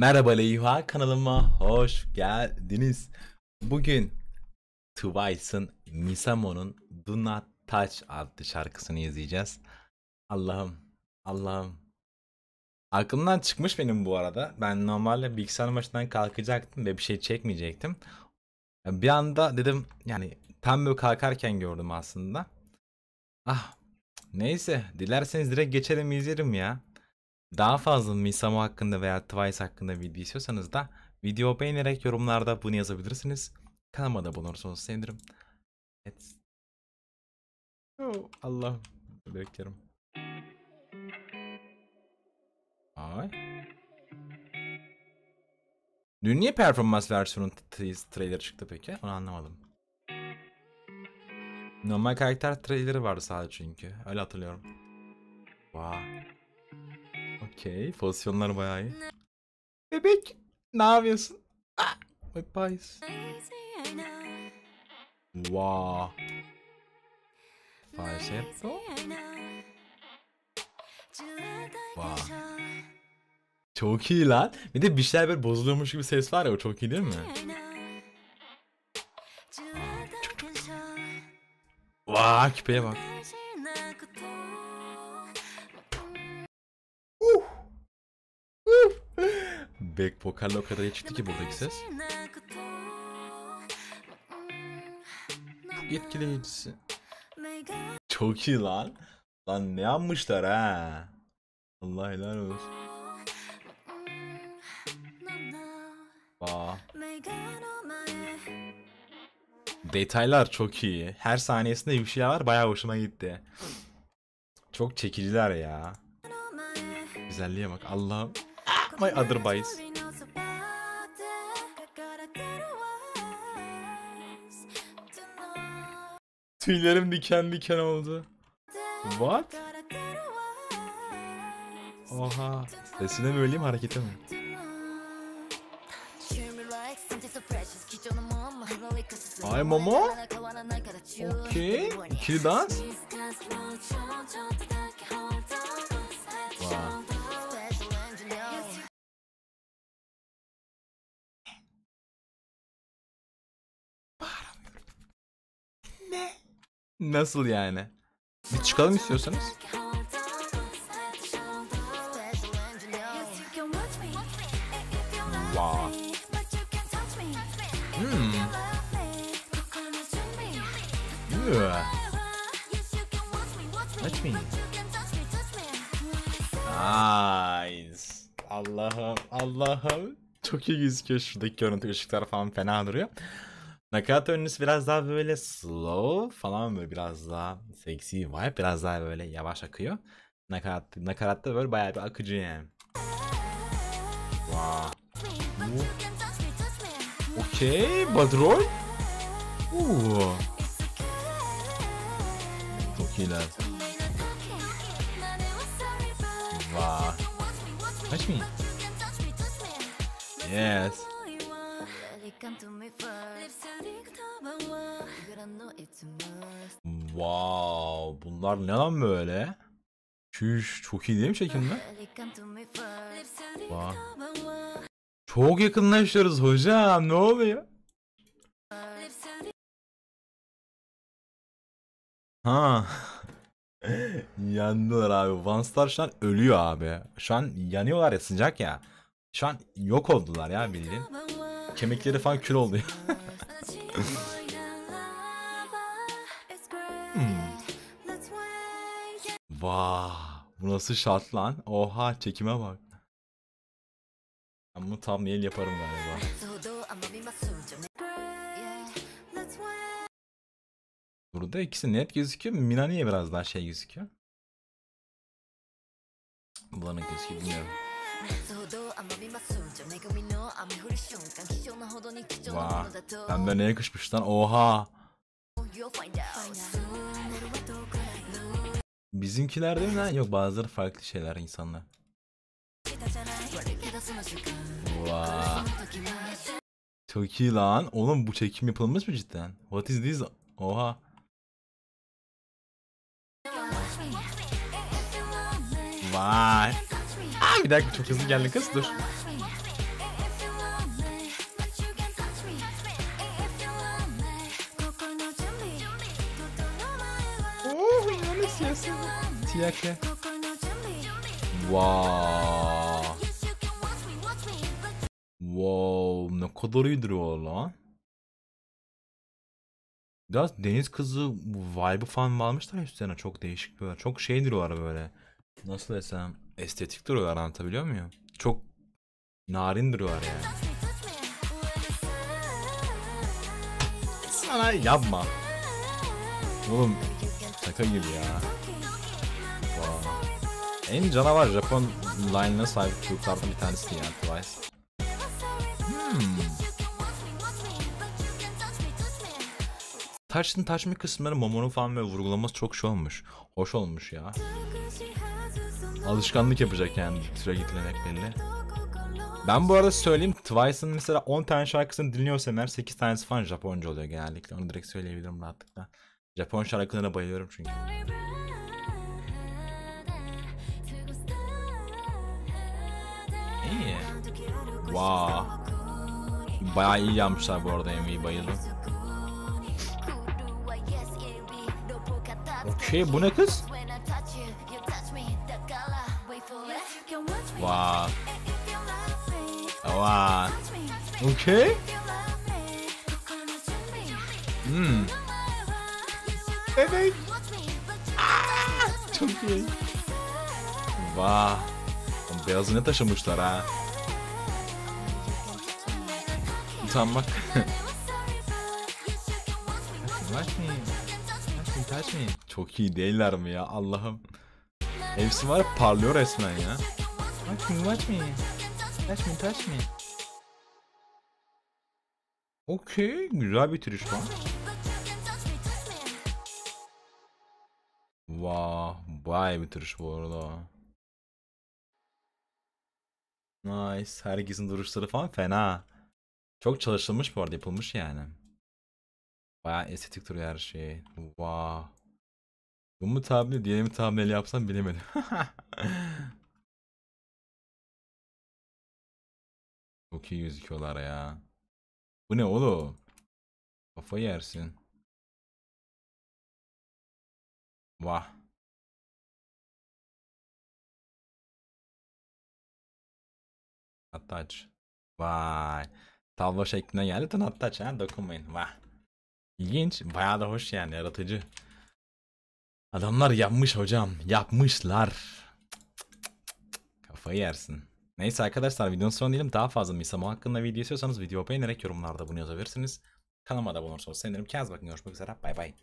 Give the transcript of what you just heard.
Merhaba Leyha kanalıma hoş geldiniz. Bugün Twice'ın Misamo'nun Do Not Touch adlı şarkısını izleyeceğiz. Allah'ım, Allah'ım. Aklımdan çıkmış benim bu arada. Ben normalde bilgisayar başından kalkacaktım ve bir şey çekmeyecektim. Bir anda dedim yani tam böyle kalkarken gördüm aslında. Ah neyse dilerseniz direkt geçelim izlerim ya. Daha fazla Misamo hakkında veya Twice hakkında video istiyorsanız da video beğenerek yorumlarda bunu yazabilirsiniz. Kanalıma da abone olursanız sevinirim. Evet. Oh, Allah beklerim. Ay. Dün niye performans versiyonun trailer çıktı peki? Onu anlamadım. Normal karakter trailerı vardı sadece çünkü. Öyle hatırlıyorum. Wow. Okey. Pozisyonlar bayağı iyi. Bebek. Ne yapıyorsun? Ah. Pies. Wow. Falsetto. Wow. Çok iyi lan. Bir de bir şeyler böyle bozuluyormuş gibi ses var ya o çok iyi değil mi? Vaa wow, küpeye bak. Back vokalle o kadar iyi çıktı ki buradaki ses. Çok etkileyicisi. Çok iyi lan. Lan ne yapmışlar ha. Allah helal olsun. Vaa. Detaylar çok iyi. Her saniyesinde bir şey var. Bayağı hoşuma gitti. Çok çekiciler ya. Güzelliğe bak. Allah'ım. My other boys. Tüylerim diken diken oldu. What? Oha. Sesine mi öleyim harekete mi? Ay Momo. Okey. İkili dans. Nasıl yani? Bir çıkalım istiyorsanız. Wow. Hmm. Yeah. Touch me. Nice. Allah'ım Allah'ım. Çok iyi gözüküyor şuradaki görüntü ışıklar falan fena duruyor. Nakarat önlüsü biraz daha böyle slow falan böyle biraz daha seksi vibe biraz daha böyle yavaş akıyor. Nakarat, nakaratta böyle bayağı bir akıcı yani. Wow. Okey, Badrol. Uuu. Çok iyiler. Wow. Touch me. Yes. Wow, bunlar ne lan böyle? Çüş, çok iyi değil mi çekimde? Wow. Çok yakınlaşıyoruz hocam, ne oluyor? Ha. Yandılar abi. Vanstar şu an ölüyor abi. Şu an yanıyorlar ya sıcak ya. Şu an yok oldular ya bildiğin. Kemikleri falan kül oldu. hmm. Vah, bu nasıl şart lan? Oha çekime bak. Ben bunu thumbnail yaparım galiba. Burada ikisi net gözüküyor. Mina niye biraz daha şey gözüküyor? Bulanık gözüküyor bilmiyorum. Vah. Pembe ne yakışmış lan? Oha. Bizimkiler değil mi lan? Yok bazıları farklı şeyler insanlar. Vah. Çok iyi lan. Oğlum bu çekim yapılmış mı cidden? What is this? Oha. Vay. Bir dakika çok hızlı geldi kız dur. Tiake. Wow. Wow ne kadar iyidir valla. Biraz deniz kızı vibe falan varmışlar üstlerine çok değişik böyle. Çok şeydir o ara böyle. Nasıl desem estetik duruyorlar anlatabiliyor muyum? Çok narin duruyorlar yani. Sana yapma. Oğlum şaka gibi ya. Wow. En canavar Japon line'ına sahip çocuklardan bir tanesi yani Twice. Hmm. Taşın taşma kısımları Momo'nun falan ve vurgulaması çok şey olmuş. Hoş olmuş ya. Alışkanlık yapacak yani süre gitlemek belli. Ben bu arada söyleyeyim Twice'ın mesela 10 tane şarkısını dinliyorsam eğer 8 tanesi falan Japonca oluyor genellikle. Onu direkt söyleyebilirim rahatlıkla. Japon şarkılarına bayılıyorum çünkü. İyi. Wow. Bayağı iyi yapmışlar bu arada MV'yi bayıldım. Okey bu ne kız? Wow. Wow. Okey. Hmm. Evet. Çok iyi. Vah. Wow. Beyazı ne taşımışlar ha. Utanmak. Watch me. Touch me, touch me. Çok iyi değiller mi ya Allah'ım. Hepsi var parlıyor resmen ya. Watch me, watch me. Touch me, touch me. Okey, güzel bitiriş lan. Wow, vay bitiriş bu arada. Nice. Herkesin duruşları falan fena. Çok çalışılmış bu arada yapılmış yani. Baya estetik duruyor her şey. Wow. Bu mu tablet, diğeri mi tablet yapsam bilemedim. Çok iyi gözüküyorlar ya. Bu ne oğlum? Kafayı yersin. Vah. Attaç. Vay. Tablo şeklinde geldi. Tın attaç ha. Dokunmayın. Vah. İlginç. Bayağı da hoş yani. Yaratıcı. Adamlar yapmış hocam. Yapmışlar. Kafayı yersin. Neyse arkadaşlar videonun sonu diyelim. Daha fazla Misamo hakkında video istiyorsanız video beğenerek yorumlarda bunu yazabilirsiniz. Kanalıma da abone olursanız sevinirim. Kendinize bakın. Görüşmek üzere. Bay bay.